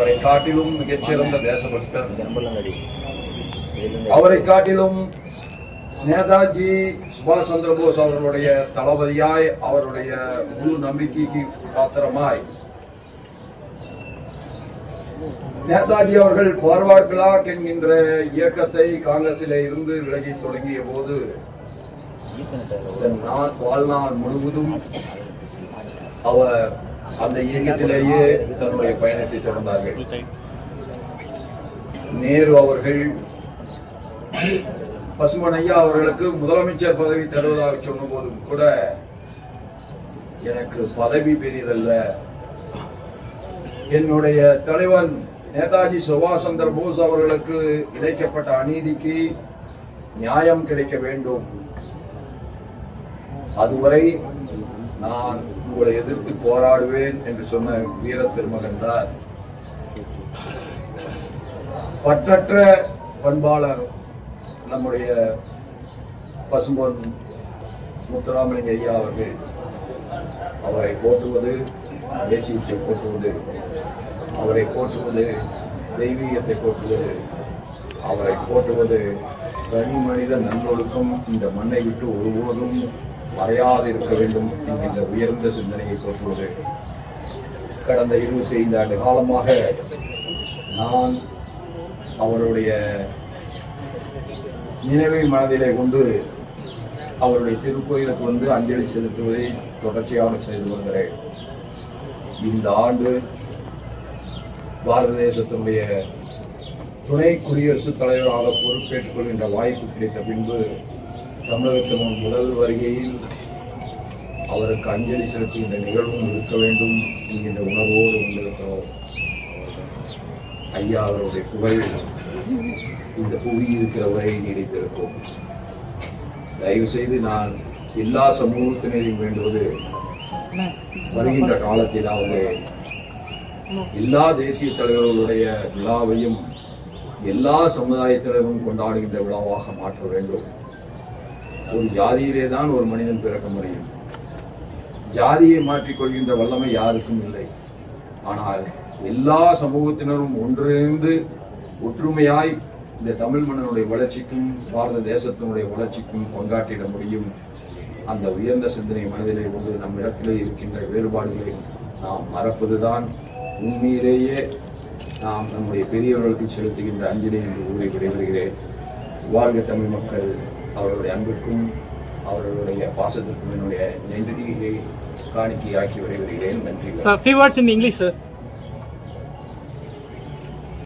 அவரை காட்டிலும் மிகச்சிறந்த தேசபக்தர். அவரை காட்டிலும் நேதாஜி சுபாஷ் சந்திர போஸ் அவர்களுடைய தளபதியாய் அவருடைய முழு நம்பிக்கைக்கு பாத்திரமாய். நேதாஜி அவர்கள் பார்வார்ட் பிளாக் என்கின்ற இயக்கத்தை காங்கிரசிலே இருந்து விலகி தொடங்கிய போது வாழ்நாள் முழுவதும் அவர் அந்த இயக்கத்திலேயே தன்னுடைய பயணத்தை தொடர்ந்தார்கள். நேரு அவர்கள் பசுமன் ஐயா அவர்களுக்கு முதலமைச்சர் பதவி தருவதாக சொன்னபோதும் கூட எனக்கு பதவி பெரியதல்ல. என்னுடைய தலைவன் நேதாஜி சுபாஷ் சந்திர போஸ் அவர்களுக்கு இழைக்கப்பட்ட அநீதிக்கு நியாயம் கிடைக்க வேண்டும். அதுவரை நான் உங்களை எதிர்த்து போராடுவேன் என்று சொன்ன வீர திருமகன் தான். பற்றற்ற பண்பாளர் நம்முடைய பசும்பொன் முத்துராமலிங்க ஐயா அவர்கள் அவரை போற்றுவது தேசியத்தை போற்றுவது அவரை போற்றுவது தெய்வீகத்தை போற்றுவது அவரை போற்றுவது தனி மனித நல்லொழுக்கம் இந்த மண்ணை விட்டு ஒருபோதும் மறையாது இருக்க வேண்டும் என்கின்ற உயர்ந்த சிந்தனையை தொற்றுவது கடந்த இருபத்தி ஐந்து ஆண்டு காலமாக நான் அவருடைய நினைவை மனதிலே கொண்டு அவருடைய திருக்கோயிலுக்கு வந்து அஞ்சலி செலுத்துவதை தொடர்ச்சியாக செய்து வருகிறேன். இந்த ஆண்டு பாரத தேசத்தினுடைய துணை குடியரசுத் தலைவராக பொறுப்பேற்றுக் கொள்கின்ற வாய்ப்பு கிடைத்த பின்பு தமிழகத்தின் முதல் வருகையில் அவருக்கு அஞ்சலி செலுத்துகின்ற நிகழ்வும் இருக்க வேண்டும் என்கின்ற உணர்வோடு வந்திருக்கிறோம். ஐயா அவருடைய புகழ் இந்த புவி இருக்கிற வரை நீடித்திருக்கும் தயவு செய்து நான் எல்லா சமூகத்தினரையும் வேண்டுவது வருகின்ற காலத்திலாவது எல்லா தேசிய தலைவர்களுடைய விழாவையும் எல்லா சமுதாயத்தினரும் கொண்டாடுகின்ற விழாவாக மாற்ற வேண்டும். ஒரு ஜாதியிலே தான் ஒரு மனிதன் பிறக்க முடியும். ஜாதியை மாற்றிக்கொள்கின்ற வல்லமை யாருக்கும் இல்லை. ஆனால் எல்லா சமூகத்தினரும் ஒன்றிணைந்து ஒற்றுமையாய் இந்த தமிழ் மன்னனுடைய வளர்ச்சிக்கும் பாரத தேசத்தினுடைய வளர்ச்சிக்கும் பங்காற்றிட முடியும். அந்த உயர்ந்த சிந்தனை மனதிலே கொண்டு நம்மிடத்திலே இருக்கின்ற வேறுபாடுகளை நாம் மறப்பதுதான் உண்மையிலேயே நாம் நம்முடைய பெரியவர்களுக்கு செலுத்துகின்ற அஞ்சலி என்று கூறி விடைபெறுகிறேன். வாழ்க தமிழ் மக்கள். அவர்களுடைய அன்பிற்கும் அவர்களுடைய பாசத்திற்கும் என்னுடைய நன்றியை காணிக்கையாக்கி வருகிறேன் நன்றி sir few words in English, sir.